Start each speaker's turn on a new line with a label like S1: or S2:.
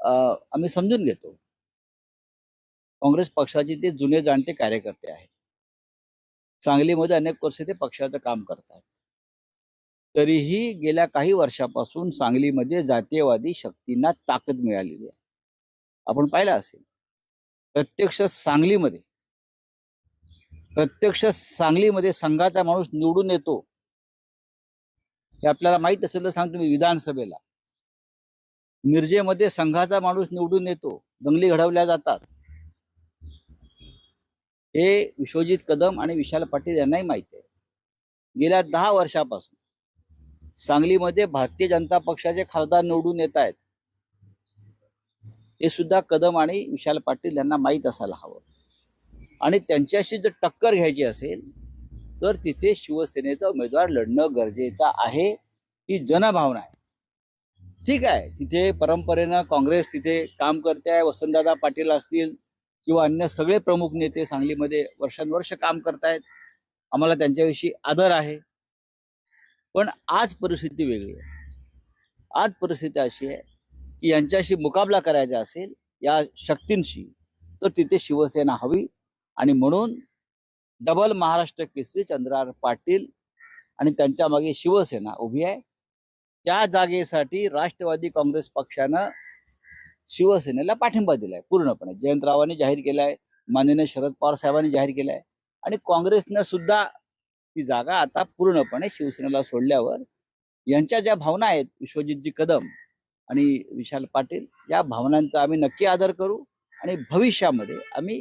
S1: अं, आम्ही समजून घेतो. काँग्रेस पक्षाचे ते जुने जाणते कार्यकर्ते आहेत. सांगलीमध्ये अनेक वर्ष ते पक्षाचं काम करतात. तरीही गेल्या काही वर्षापासून सांगलीमध्ये जातीयवादी शक्तींना ताकद मिळालेली आहे. आपण पाहिलं असेल. प्रत्यक्ष सांगलीमध्ये प्रत्यक्ष सांगलीमध्ये संघाचा माणूस निवडून येतो. हे आपल्याला माहीत असेल तर सांगतो मी विधानसभेला. मिरजेमध्ये संघाचा माणूस निवडून येतो दंगली घडवल्या जातात. हे विश्वजित कदम आणि विशाल पाटील यांनाही माहिती आहे. गेल्या दहा वर्षापासून सांगलीमध्ये भारतीय जनता पक्षाचे खासदार निवडून येत आहेत. हे सुद्धा कदम आणि विशाल पाटील यांना माहीत असायला हवं. आणि त्यांच्याशी जर टक्कर घ्यायची असेल तर तिथे शिवसेनेचा उमेदवार लढणं गरजेचं आहे ही जनभावना आहे. ठीक आहे तिथे परंपरेनं काँग्रेस तिथे काम करते आहे वसंतदादा पाटील असतील किंवा अन्य सगळे प्रमुख नेते सांगलीमध्ये वर्षानुवर्ष काम करतायत आम्हाला त्यांच्याविषयी आदर आहे. पण आज परिस्थिती वेगळी आहे. आज परिस्थिती अशी आहे की यांच्याशी मुकाबला करायचा असेल या शक्तींशी तर तिथे शिवसेना हवी आणि म्हणून डबल महाराष्ट्र केसरी चंद्रार पाटील आणि त्यांच्या मागे शिवसेना उभी आहे. त्या जागेसाठी राष्ट्रवादी काँग्रेस पक्षानं शिवसेनेला पाठिंबा दिलाय पूर्णपणे. जयंतरावांनी जाहीर केलाय माननीय शरद पवार साहेबांनी जाहीर केलाय आणि काँग्रेसनं सुद्धा ती जागा आता पूर्णपणे शिवसेनेला सोडल्यावर यांच्या ज्या भावना आहेत विश्वजितजी कदम आणि विशाल पाटील या भावनांचा आम्ही नक्की आदर करू आणि भविष्यामध्ये आम्ही